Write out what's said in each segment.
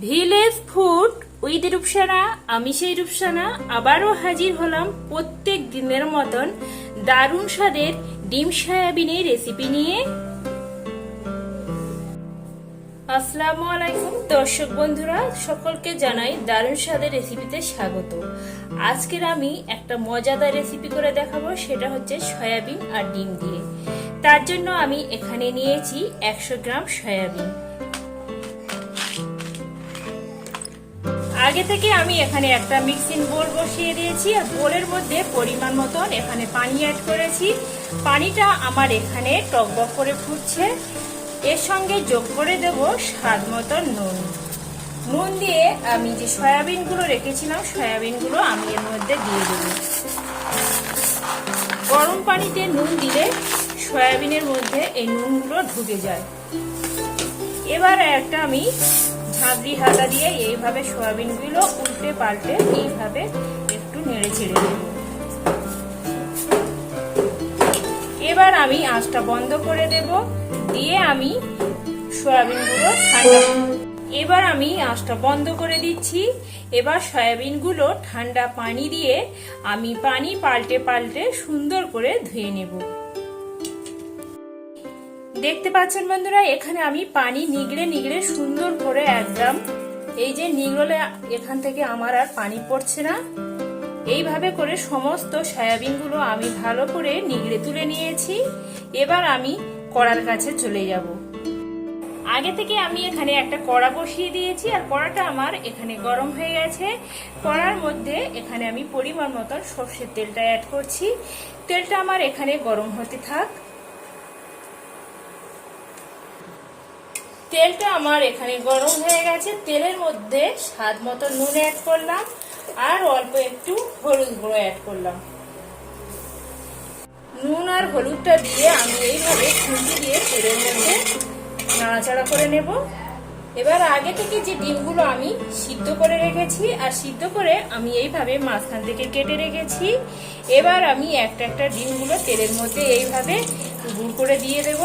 Village food with Rupsana, আমি সেই রূপসানা, আবারও হাজির হলাম প্রত্যেক দিনের মতন দারুণ স্বাদের ডিম সয়াবিনের রেসিপি নিয়ে। আসসালামু আলাইকুম। দর্শক বন্ধুরা, সকলকে জানাই দারুণ স্বাদের রেসিপিতে স্বাগত। আজকের আমি একটা মজাদার রেসিপি করে দেখাবো, সেটা হচ্ছে সয়াবিন আর ডিম দিয়ে। তার জন্য আমি এখানে নিয়েছি একশো গ্রাম সয়াবিন। আগে থেকে আমি এখানে একটা মিক্সিং বোল বসিয়ে দিয়েছি আর বোলের মধ্যে পরিমাণ মতন এখানে পানি অ্যাড করেছি। পানিটা আমার এখানে টকবক করে ফুটছে। এর সঙ্গে যোগ করে দেব স্বাদ মতন নুন। নুন দিয়ে আমি যে সয়াবিনগুলো রেখেছিলাম, সয়াবিনগুলো আমি এর মধ্যে দিয়ে দেব। গরম পানিতে নুন দিলে সয়াবিনের মধ্যে এই নুনগুলো ঢুকে যায়। এবার একটা আমি ঝাঁঝরি হাতা দিয়ে এইভাবে সয়াবিনগুলো উল্টে পাল্টে এইভাবে একটু নেড়ে ছেড়ে দেব এবার আমি আঁচটা বন্ধ করে দেব। দিয়ে আমি সয়াবিনগুলো ঠান্ডা এবার আমি আঁচটা বন্ধ করে দিচ্ছি। এবার সয়াবিনগুলো ঠান্ডা পানি দিয়ে আমি পানি পাল্টে পাল্টে সুন্দর করে ধুয়ে নেব। দেখতে পাচ্ছেন বন্ধুরা, এখানে আমি পানি নিগড়ে নিগড়ে সুন্দর করে একদম এই যে নিগড়লে এখান থেকে আমার আর পানি পড়ছে না, এইভাবে করে সমস্ত সয়াবিনগুলো আমি ভালো করে নিগড়ে তুলে নিয়েছি, এবার আমি কড়ার কাছে চলে যাব। আগে থেকে আমি এখানে একটা কড়া বসিয়ে দিয়েছি, আর কড়াটা আমার এখানে গরম হয়ে গেছে, কড়ার মধ্যে এখানে আমি পরিমাণ মতন সর্ষের তেলটা অ্যাড করছি, তেলটা আমার এখানে গরম হতে থাক। তেলটা আমার এখানে গরম হয়ে গেছে। তেলের মধ্যে স্বাদ মতো নুন অ্যাড করলাম আর অল্প একটু হলুদ গুঁড়ো অ্যাড করলাম। নুন আর হলুদটা দিয়ে আমি এইভাবে খুঁজি দিয়ে তেলের মধ্যে নাড়াচাড়া করে নেব। এবার আগে থেকে যে ডিমগুলো আমি সিদ্ধ করে রেখেছি, আর সিদ্ধ করে আমি এইভাবে মাঝখান থেকে কেটে রেখেছি। এবার আমি একটা একটা ডিমগুলো তেলের মধ্যে এইভাবে গুড় করে দিয়ে দেব।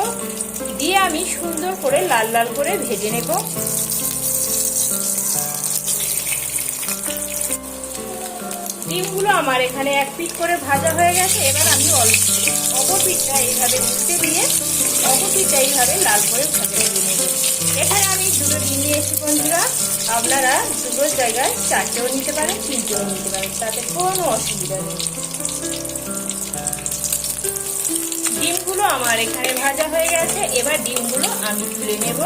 দিয়ে আমি সুন্দর করে লাল লাল করে ভেজে নেব। ডিমগুলো আমার এখানে এক পিট করে ভাজা হয়ে গেছে। এবার আমি অল্প অপর পিঠটা এইভাবে উঠতে দিয়ে অপর পিঠটা এইভাবে লাল করে ভাজা ভেজে নেব এখানে আমি দুটো ডিম নিয়েছি বন্ধুরা। আপনারা দুটো জায়গায় চারটেও নিতে পারেন, তিনটেও নিতে পারেন, তাতে কোনো অসুবিধা নেই। ডিমগুলো আমার এখানে ভাজা হয়ে গেছে। এবার ডিমগুলো আমি তুলে নেব।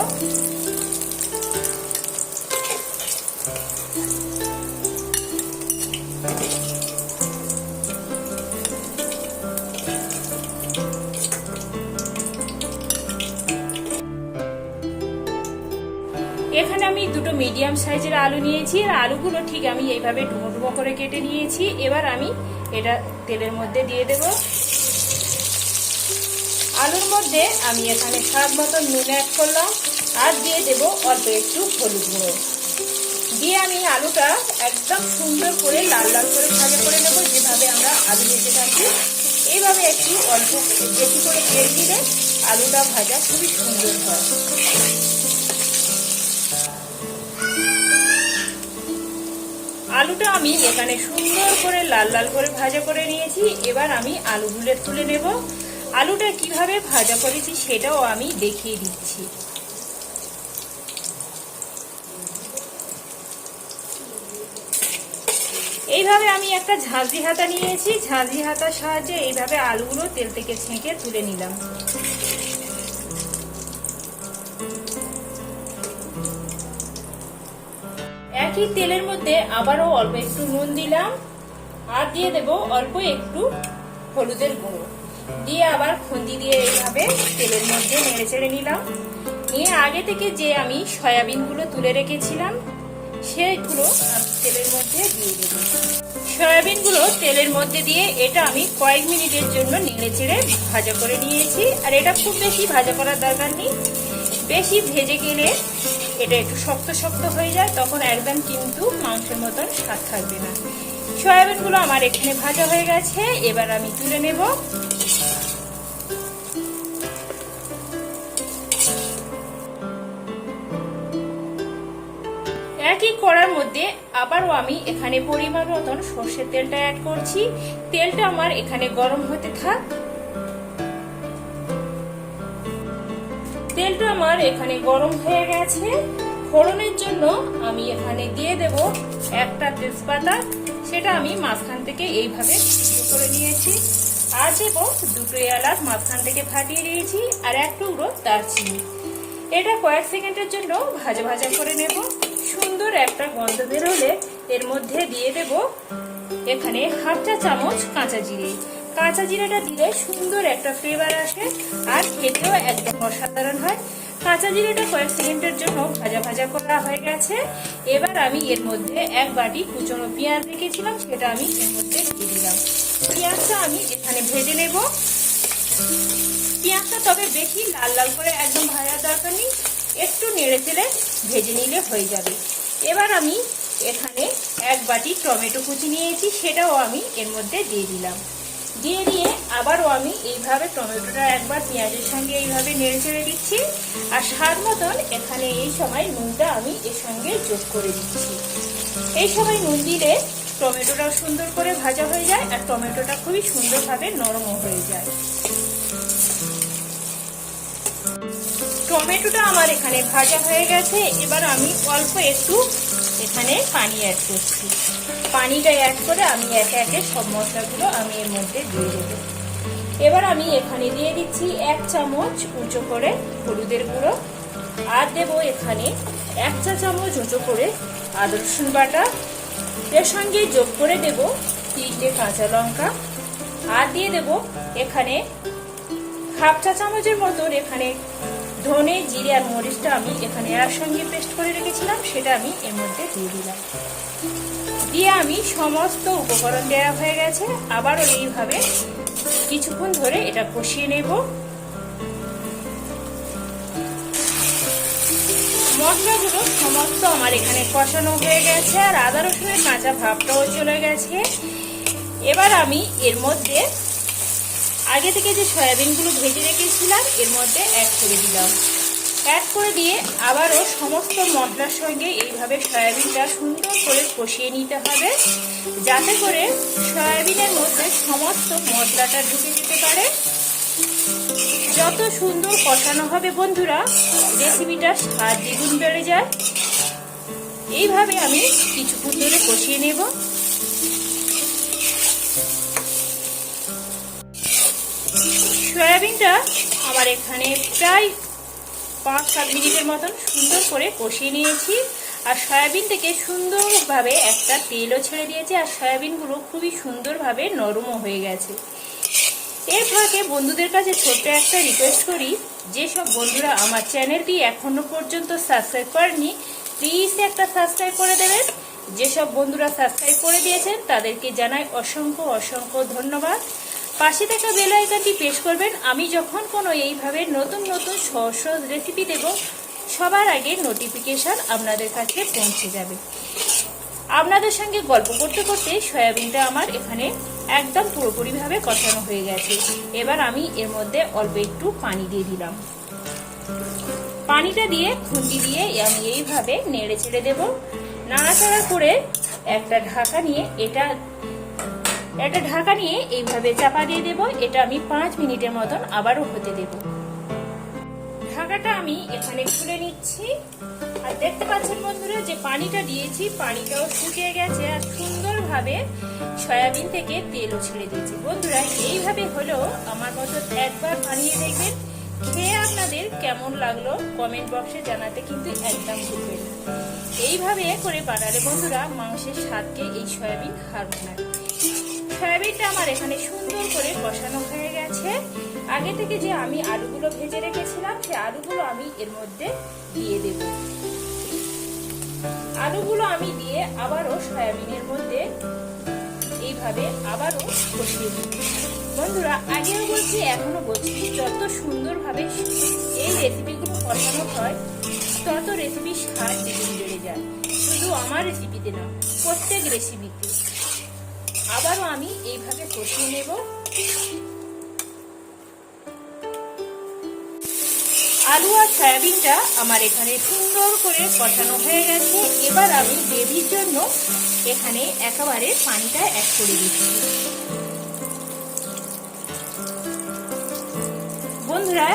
এখানে আমি দুটো মিডিয়াম সাইজের আলু নিয়েছি, আর আলুগুলো ঠিক আমি এইভাবে ডুমো ডুমো করে কেটে নিয়েছি। এবার আমি এটা তেলের মধ্যে দিয়ে দেব। আলুর মধ্যে আমি এখানে স্বাদ মতো নুন অ্যাড করলাম, আর দিয়ে দেব অল্প একটু হলুদ গুঁড়ো। দিয়ে আমি আলুটা একদম সুন্দর করে লাল লাল করে ভাজা করে নেব, যেভাবে আমরা আলু ভেজে থাকি। এইভাবে একটু অল্প বেশি করে তেল দিলে আলুটা ভাজা খুবই সুন্দর হয়। আলুটা আমি এখানে সুন্দর করে লাল লাল করে ভাজা করে নিয়েছি। এবার আমি আলুগুলো তুলে নেব। আলুটা কীভাবে ভাজা করেছি সেটাও আমি দেখিয়ে দিচ্ছি। এইভাবে আমি একটা ঝাঁঝি হাতা নিয়েছি। ঝাঁঝি হাতার সাহায্যে এইভাবে আলুগুলো তেল থেকে ছেঁকে তুলে নিলাম। একই তেলের মধ্যে আবারও অল্প একটু নুন দিলাম, আর দিয়ে দেব অল্প একটু হলুদের গুঁড়ো। দিয়ে আবার খুন্দি দিয়ে এইভাবে তেলের মধ্যে নেড়ে চেড়ে নিলাম। নিয়ে আগে থেকে যে আমি সয়াবিনগুলো তুলে রেখেছিলাম, সেগুলো তেলের মধ্যে দিয়ে দেব। সয়াবিনগুলো তেলের মধ্যে দিয়ে এটা আমি কয়েক মিনিটের জন্য নেড়ে চেড়ে ভাজা করে নিয়েছি। আর এটা খুব বেশি ভাজা করার দরকার নেই। বেশি ভেজে গেলে এটা একটু শক্ত শক্ত হয়ে যায়, তখন একদম কিন্তু মাংসের মতন স্বাদ থাকবে না। সয়াবিনগুলো আমার এখানে ভাজা হয়ে গেছে, এবার আমি তুলে নেব। একই করার মধ্যে আবারও আমি এখানে পরিমাণ মতন সর্ষের তেলটা অ্যাড করছি। তেলটা আমার এখানে গরম হতে থাক। তেলটা আমার এখানে গরম হয়ে গেছে। ফোড়নের জন্য আমি এখানে দিয়ে দেব একটা তেজপাতা। সেটা আমি মাঝখান থেকে এইভাবে করে নিয়েছি। আর দেব দুটো এলাচ মাঝখান থেকে ফাটিয়ে দিয়েছি আর এক টুকরো দারচিনি। এটা কয়েক সেকেন্ডের জন্য ভাজা ভাজা করে নেব। সুন্দর একটা গন্ধ বেরোলে এর মধ্যে দিয়ে দেব এখানে হাফ চা চামচ কাঁচা জিরে। কাঁচা জিরেটা দিলে সুন্দর একটা ফ্লেভার আসে আর খেতেও একদম অসাধারণ হয়। কাঁচা জিরেটা কয়েক সেকেন্ডের জন্য ভাজা ভাজা করা হয়ে গেছে। এবার আমি এর মধ্যে এক বাটি কুচনো পেঁয়াজ রেখেছিলাম, সেটা আমি এর মধ্যে দিয়ে দিলাম। পেঁয়াজটা আমি এখানে ভেজে নেব। পেঁয়াজটা তবে বেশি লাল লাল করে একদম ভাজার দরকার নেই, একটু নেড়ে চেড়ে ভেজে নিলে হয়ে যাবে। এবার আমি এখানে এক বাটি টমেটো কুচি নিয়েছি, সেটাও আমি এর মধ্যে দিয়ে দিলাম। দিয়ে দিয়ে আবারও আমি এইভাবে টমেটোটা একবার পেঁয়াজের সঙ্গে এইভাবে নেড়ে চেড়ে দিচ্ছি। আর স্বাদ মতন এখানে এই সময় নুনটা আমি এর সঙ্গে যোগ করে দিচ্ছি। এই সময় নুন দিলে টমেটোটাও সুন্দর করে ভাজা হয়ে যায় আর টমেটোটা খুবই সুন্দরভাবে নরমও হয়ে যায়। টমেটোটা আমার এখানে ভাজা হয়ে গেছে। এবার আমি অল্প একটু এখানে পানি অ্যাড করছি। পানিটা অ্যাড করে আমি একে একে সব মশলাগুলো আমি এর মধ্যে দিয়ে দেবো। এবার আমি এখানে দিয়ে দিচ্ছি এক চামচ উঁচু করে হলুদের গুঁড়ো আর দেবো এখানে এক চা চামচ উঁচু করে আদা রসুন বাটা। এর সঙ্গে যোগ করে দেব তিনটে কাঁচা লঙ্কা। আর দিয়ে দেব এখানে হাফ চা চামচের মতন এখানে ধনে, জিরে আর মরিচটা আমি এখানে এর সঙ্গে পেস্ট করে রেখেছিলাম, সেটা আমি এর মধ্যে দিয়ে দিলাম। দিয়ে আমি সমস্ত উপকরণ দেওয়া হয়ে গেছে। আবারও এইভাবে কিছুক্ষণ ধরে এটা কষিয়ে নেব। মশলাগুলো সমস্ত আমার এখানে কষানো হয়ে গেছে আর আদা রসুনের কাঁচা ভাবটাও চলে গেছে। এবার আমি এর মধ্যে আগে থেকে যে সয়াবিনগুলো ভেজে রেখেছিলাম, এর মধ্যে অ্যাড করে দিলাম। অ্যাড করে দিয়ে আবারও সমস্ত মশলার সঙ্গে এইভাবে সয়াবিনটা সুন্দর করে কষিয়ে নিতে হবে, যাতে করে সয়াবিনের মধ্যে সমস্ত মশলাটা ঢুকে যেতে পারে। যত সুন্দর কষানো হবে বন্ধুরা রেসিপিটা স্বাদ দ্বিগুণ বেড়ে যায়। এইভাবে আমি কিছুক্ষণ ধরে কষিয়ে নেব। সয়াবিনটা আমার এখানে প্রায় পাঁচ, সাত মিনিটের মতন সুন্দর করে কষিয়ে নিয়েছি। আর সয়াবিন থেকে সুন্দরভাবে একটা তেলও ছেড়ে দিয়েছে, আর সয়াবিনগুলো খুবই সুন্দরভাবে নরমও হয়ে গেছে। এর ফাঁকে বন্ধুদের কাছে ছোট্ট একটা রিকোয়েস্ট করি যেসব বন্ধুরা আমার চ্যানেলটি এখনও পর্যন্ত সাবস্ক্রাইব করেনি প্লিজ একটা সাবস্ক্রাইব করে দেবেন। যেসব বন্ধুরা সাবস্ক্রাইব করে দিয়েছেন, তাদেরকে জানাই অসংখ্য অসংখ্য ধন্যবাদ। পাশে থাকা বেল আইকনটি প্রেস করবেন, আমি যখন কোনো এইভাবে নতুন নতুন সহজ রেসিপি দেব, সবার আগে নোটিফিকেশান আপনাদের কাছে পৌঁছে যাবে। আপনাদের সঙ্গে গল্প করতে করতে সয়াবিনটা আমার এখানে একদম পুরোপুরিভাবে কষানো হয়ে গেছে। এবার আমি এর মধ্যে অল্প একটু পানি দিয়ে দিলাম। পানিটা দিয়ে খুন্তি দিয়ে আমি এইভাবে নেড়ে ছেড়ে দেবো। নাড়াচাড়া করে একটা ঢাকা নিয়ে এটা একটা ঢাকা নিয়ে এইভাবে চাপা দিয়ে দেব। এটা আমি পাঁচ মিনিটের মতন আবারও হতে দেব। ঢাকাটা আমি এখানে খুলে নিচ্ছি। আর দেখতে পাচ্ছেন বন্ধুরা যে পানিটা দিয়েছি, পানিটাও শুকিয়ে গেছে আর সুন্দরভাবে সয়াবিন থেকে তেলও ছেড়ে দিয়েছি। বন্ধুরা, এইভাবে হলেও আমার মতো একবার বানিয়ে দেখবেন। খেয়ে আপনাদের কেমন লাগল কমেন্ট বক্সে জানাতে কিন্তু একদম ভুলবেন না। এইভাবে করে বানালে বন্ধুরা মাংসের স্বাদকে এই সয়াবিন হারবে না সয়াবিনটা আমার এখানে সুন্দর করে কষানো হয়ে গেছে। আগে থেকে যে আমি আলুগুলো ভেজে রেখেছিলাম সেই আলুগুলো আমি এর মধ্যে দিয়ে দেব। আলুগুলো আমি দিয়ে আবারও সয়াবিনের মধ্যে এইভাবে আবারও কষিয়ে দিই বন্ধুরা, আগেও বলছি, এখনও বলছি, যত সুন্দরভাবে এই রেসিপিগুলো কষানো হয়, তত রেসিপি স্বাদ দ্বিগুণ বেড়ে যায়। শুধু আমার রেসিপিতে না, প্রত্যেক রেসিপিতে। আবারও আমি এইভাবে কষিয়ে নেব। আলু আর সয়াবিনটা আমার এখানে সুন্দর করে কষানো হয়ে গেছে। এবার আমি গ্রেভির জন্য এখানে একেবারে পানিটা অ্যাড করে দিচ্ছি। বন্ধুরা,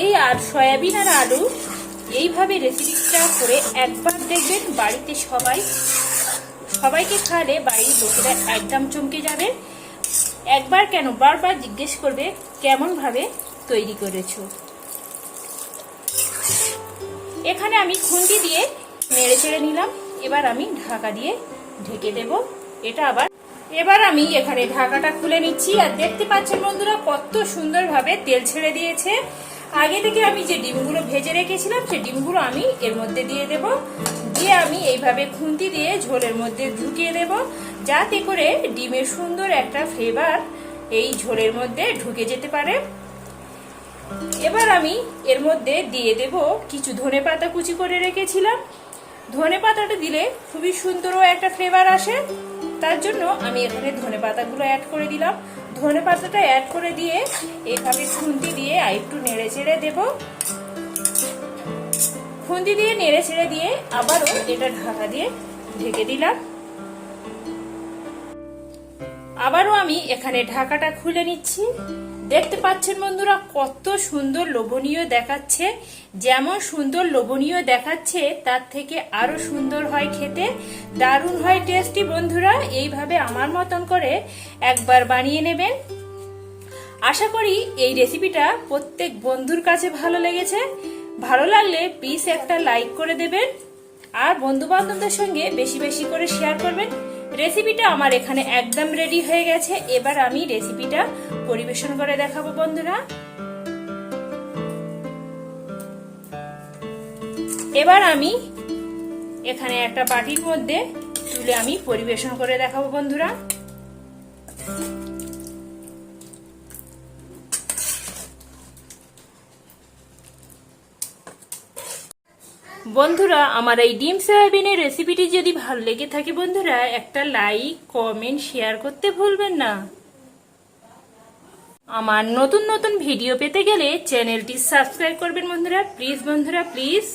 এই আর সয়াবিন আর আলু, এইভাবে রেসিপিটা করে একবার দেখবেন বাড়িতে সবাই সবাইকে খাওয়ালে বাড়ির লোকেরা একদম চমকে যাবে। একবার কেন বারবার জিজ্ঞেস করবে, কেমন ভাবে তৈরি করেছ? এখানে আমি খুন্তি দিয়ে নেড়ে চেড়ে নিলাম। এবার আমি ঢাকা দিয়ে ঢেকে দেব। এটা আবার এবার আমি এখানে ঢাকাটা খুলে নিচ্ছি। আর দেখতে পাচ্ছেন বন্ধুরা, কত সুন্দরভাবে তেল ছেড়ে দিয়েছে। আগে থেকে আমি যে ডিমগুলো ভেজে রেখেছিলাম সেই ডিমগুলো আমি এর মধ্যে দিয়ে দেব। দিয়ে আমি এইভাবে খুন্তি দিয়ে ঝোলের মধ্যে ঢুকিয়ে দেব, যাতে করে ডিমের সুন্দর একটা ফ্লেভার এই ঝোলের মধ্যে ঢুকে যেতে পারে। এবার আমি এর মধ্যে দিয়ে দেব কিছু ধনে পাতা কুচি করে রেখেছিলাম। ধনে পাতাটা দিলে খুবই সুন্দরও একটা ফ্লেভার আসে। তার জন্য আমি এখানে ধনে পাতাগুলো অ্যাড করে দিলাম। ধনে পাতাটা অ্যাড করে দিয়ে এভাবে খুন্তি দিয়ে আর একটু নেড়ে চেড়ে দেব। খুন্তি দিয়ে নেড়ে ছেড়ে দিয়ে আবারও এটা ঢাকা দিয়ে ঢেকে দিলাম। আবারও আমি এখানে ঢাকাটা খুলে নিচ্ছি। দেখতে পাচ্ছেন বন্ধুরা, কত সুন্দর লোভনীয় দেখাচ্ছে। যেমন সুন্দর লোভনীয় দেখাচ্ছে, তার থেকে আরও সুন্দর হয় খেতে। দারুণ হয় টেস্টি বন্ধুরা, এইভাবে আমার মতন করে একবার বানিয়ে নেবেন। আশা করি এই রেসিপিটা প্রত্যেক বন্ধুর কাছে ভালো লেগেছে। ভালো লাগলে প্লিজ একটা লাইক করে দেবেন। আর বন্ধু বান্ধবদের সঙ্গে বেশি বেশি করে শেয়ার করবেন। রেসিপিটা আমার এখানে একদম রেডি হয়ে গেছে। এবার আমি রেসিপিটা পরিবেশন করে দেখাবো বন্ধুরা। এবার আমি এখানে একটা বাটির মধ্যে তুলে আমি পরিবেশন করে দেখাবো বন্ধুরা। বন্ধুরা, আমার এই ডিম সয়াবিনের রেসিপিটি যদি ভালো লেগে থাকে বন্ধুরা, একটা লাইক কমেন্ট শেয়ার করতে ভুলবেন না। আমার নতুন নতুন ভিডিও পেতে গেলে চ্যানেলটি সাবস্ক্রাইব করবেন বন্ধুরা। প্লিজ বন্ধুরা প্লিজ